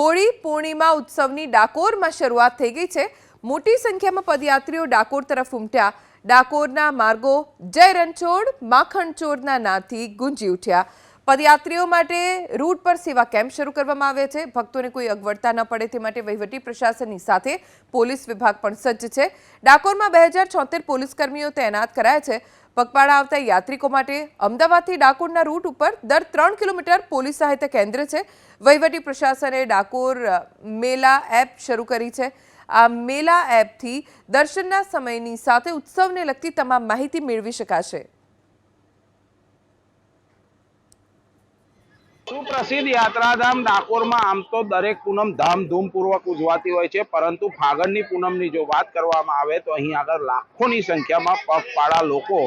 હોળી પૂર્ણિમા ઉત્સવની ડાકોરમાં શરૂઆત થઈ ગઈ છે. મોટી સંખ્યામાં પદયાત્રીઓ ડાકોર તરફ ઉમટ્યા. ડાકોરના માર્ગો જય રણછોડ માખણચોરના નાથી ગુંજી ઉઠ્યા. પદયાત્રીઓ માટે રૂટ પર સેવા કેમ્પ શરૂ કરવામાં આવ્યા છે. ભક્તોને કોઈ અગવડતા ન પડે તે માટે વહીવટી પ્રશાસનની સાથે પોલીસ વિભાગ પણ સજ્જ છે. ડાકોરમાં બે હજાર છોતેર પોલીસ કર્મીઓ તૈનાત કરાયા છે. પગપાળા આવતા યાત્રિકો માટે અમદાવાદથી ડાકોરના રૂટ ઉપર દર ત્રણ કિલોમીટર પોલીસ સહાયતા કેન્દ્ર છે. વહીવટી પ્રશાસને ડાકોર મેલા એપ શરૂ કરી છે. આ મેલા એપથી દર્શનના સમયની સાથે ઉત્સવને લગતી તમામ માહિતી મેળવી શકાશે. સુપ્રસિદ્ધ યાત્રાધામ ડાકોરમાં આમ તો દરેક પૂનમ ધામધૂમપૂર્વક ઉજવાતી હોય છે, પરંતુ ફાગણની પૂનમની જો વાત કરવામાં આવે તો અહીં આગળ લાખોની સંખ્યામાં પગપાળા લોકો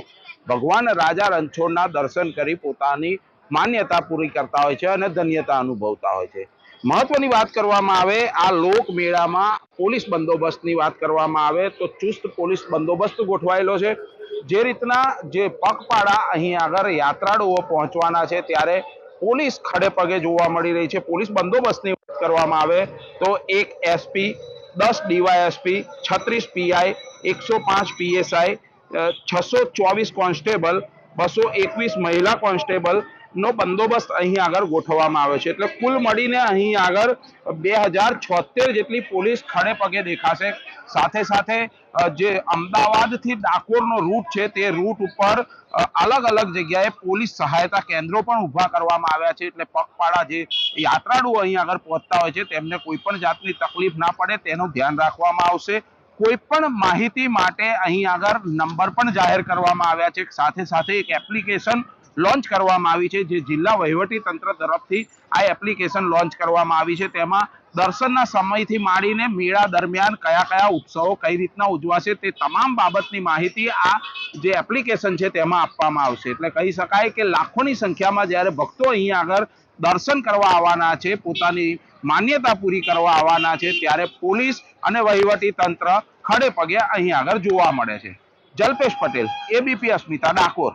ભગવાન રાજા રણછોડના દર્શન કરી પોતાની માન્યતા પૂરી કરતા હોય છે અને ધન્યતા અનુભવતા હોય છે. મહત્વની વાત કરવામાં આવે, આ લોક મેળામાં પોલીસ બંદોબસ્તની વાત કરવામાં આવે તો ચુસ્ત પોલીસ બંદોબસ્ત ગોઠવાયેલો છે. જે રીતના જે પગપાળા અહીં આગળ યાત્રાળુઓ પહોંચવાના છે, ત્યારે પોલીસ ખડે પગે જોવા મળી રહી છે. પોલીસ બંદોબસ્તની વાત કરવામાં આવે તો એક એસપી દસ ડીવાયએસપી છત્રીસ પીઆઈ એકસો પાંચ પીએસઆઈ છસો ચોવીસ કોન્સ્ટેબલ, બસો એકવીસ મહિલા કોન્સ્ટેબલ નો બંદોબસ્ત અહીં આગળ ગોઠવવામાં આવ્યો છે. એટલે કુલ મળીને અહીં આગળ બે હજાર છોતેર જેટલી પોલીસ ખડે પગે દેખાશે. સાથે સાથે જે અમદાવાદથી ડાકોરનો રૂટ છે તે રૂટ ઉપર અલગ અલગ જગ્યાએ પોલીસ સહાયતા કેન્દ્રો પણ ઊભા કરવામાં આવ્યા છે. એટલે પગપાળા જે યાત્રાળુઓ અહીં આગળ પહોંચતા હોય છે, તેમને કોઈ પણ જાતની તકલીફ ના પડે, તેનું ધ્યાન રાખવામાં આવશે. કોઈ પણ માહિતી માટે અહીં આગળ નંબર પણ જાહેર કરવામાં આવ્યા છે. સાથે સાથે એક એપ્લિકેશન લોન્ચ કરવામાં આવી છે જે જિલ્લા વહીવટી તંત્ર તરફથી આ એપ્લિકેશન લોન્ચ કરવામાં આવી છે. તેમાં દર્શનના સમયથી માંડીને મેળા દરમિયાન કયા કયા ઉત્સવો કઈ રીતના ઉજવાશે તે તમામ બાબતની માહિતી આ જે એપ્લિકેશન છે તેમાં આપવામાં આવશે. એટલે કહી શકાય કે લાખોની સંખ્યામાં જ્યારે ભક્તો અહીં આગળ દર્શન કરવા આવવાના છે, પોતાની માન્યતા પૂરી કરવા આવવાના છે, ત્યારે પોલીસ અને વહીવટી તંત્ર ખડે પગે અહીં આગળ જોવા મળે છે. જલ્પેશ પટેલ, એબીપી અસ્મિતા, ડાકોર.